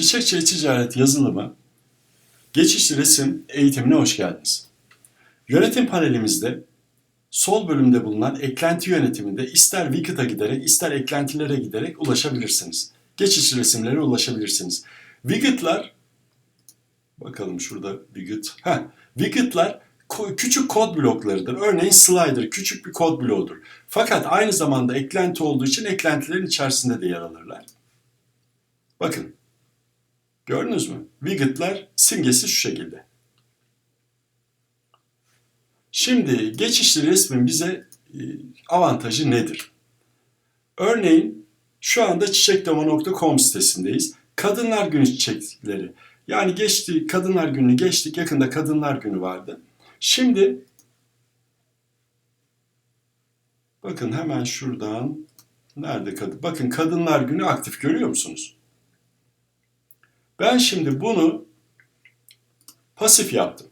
Çiçekçi e-ticaret yazılımı geçişli resim eğitimine hoş geldiniz. Yönetim panelimizde sol bölümde bulunan eklenti yönetiminde ister Wikid'a giderek ister eklentilere giderek ulaşabilirsiniz. Geçişli resimlere ulaşabilirsiniz. Widget'lar bakalım şurada. Ha, widget'lar ko- küçük kod bloklarıdır. Örneğin slider küçük bir kod bloğudur. Fakat aynı zamanda eklenti olduğu için eklentilerin içerisinde de yer alırlar. Bakın. Gördünüz mü? Widget'lar simgesi şu şekilde. Şimdi geçişli resmin bize e, avantajı nedir? Örneğin şu anda çiçekdemo.com sitesindeyiz. Kadınlar Günü çiçekleri. Yani geçti Kadınlar Günü geçtik. Yakında Kadınlar Günü vardı. Şimdi bakın hemen şuradan nerede kadın? Bakın Kadınlar Günü aktif görüyor musunuz? Ben şimdi bunu pasif yaptım.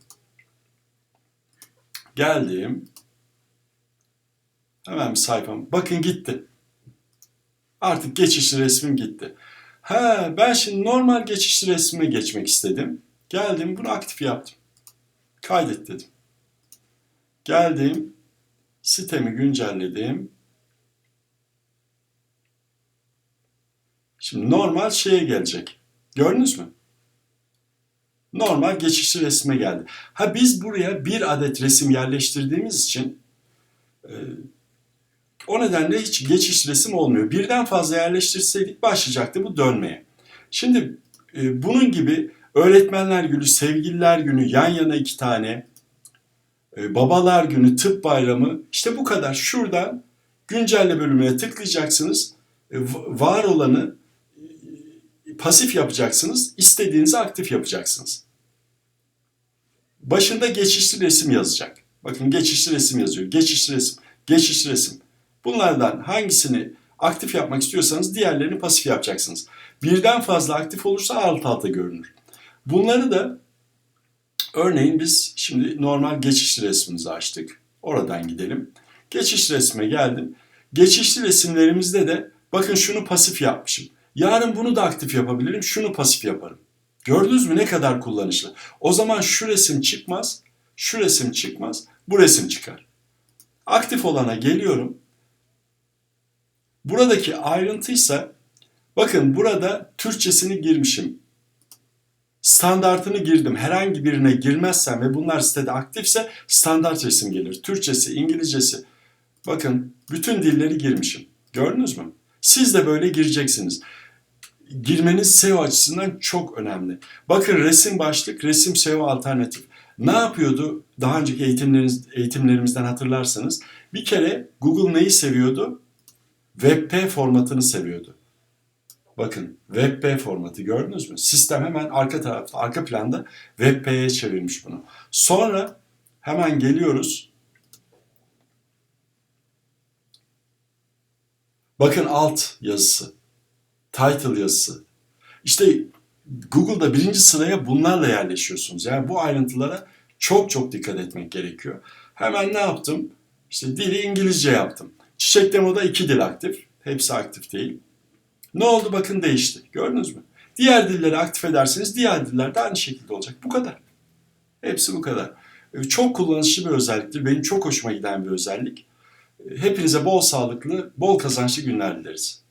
Geldim. Hemen bir sayfam. Bakın gitti. Artık geçişli resmim gitti. Ha, ben şimdi normal geçişli resmime geçmek istedim. Geldim bunu aktif yaptım. Kaydet dedim. Geldim. Sitemi güncelledim. Şimdi normal şeye gelecek. Gördünüz mü? Normal geçişli resme geldi. Ha biz buraya bir adet resim yerleştirdiğimiz için e, o nedenle hiç geçiş resim olmuyor. Birden fazla yerleştirseydik başlayacaktı bu dönmeye. Şimdi e, bunun gibi öğretmenler günü, sevgililer günü, yan yana iki tane, e, babalar günü, tıp bayramı işte bu kadar. Şuradan güncelle bölümüne tıklayacaksınız. E, var olanı pasif yapacaksınız, istediğinizi aktif yapacaksınız. Başında geçişli resim yazacak. Bakın geçişli resim yazıyor. Geçişli resim, geçişli resim. Bunlardan hangisini aktif yapmak istiyorsanız diğerlerini pasif yapacaksınız. Birden fazla aktif olursa alt alta görünür. Bunları da örneğin biz şimdi normal geçişli resmimizi açtık. Oradan gidelim. Geçiş resme geldim. Geçişli resimlerimizde de bakın şunu pasif yapmışım. Yarın bunu da aktif yapabilirim. Şunu pasif yaparım. Gördünüz mü ne kadar kullanışlı. O zaman şu resim çıkmaz, şu resim çıkmaz, bu resim çıkar. Aktif olana geliyorum. Buradaki ayrıntıysa bakın burada Türkçesini girmişim. Standartını girdim. Herhangi birine girmezsem ve bunlar sitede aktifse standart resim gelir. Türkçesi, İngilizcesi. Bakın bütün dilleri girmişim. Gördünüz mü? Siz de böyle gireceksiniz. Girmeniz SEO açısından çok önemli. Bakın resim başlık, resim SEO alternatif. Ne yapıyordu? Daha önceki eğitimleriniz, eğitimlerimizden hatırlarsanız. Bir kere Google neyi seviyordu? WebP formatını seviyordu. Bakın WebP formatı gördünüz mü? Sistem hemen arka tarafta, arka planda WebP'ye çevirmiş bunu. Sonra hemen geliyoruz. Bakın alt yazısı, title yazısı. İşte Google'da birinci sıraya bunlarla yerleşiyorsunuz. Yani bu ayrıntılara çok çok dikkat etmek gerekiyor. Hemen ne yaptım? İşte dili İngilizce yaptım. Çiçek Demo'da iki dil aktif. Hepsi aktif değil. Ne oldu bakın değişti. Gördünüz mü? Diğer dilleri aktif ederseniz diğer diller de aynı şekilde olacak. Bu kadar. Hepsi bu kadar. Ee, Çok kullanışlı bir özelliktir. Benim çok hoşuma giden bir özellik. Ee, Hepinize bol sağlıklı, bol kazançlı günler dileriz.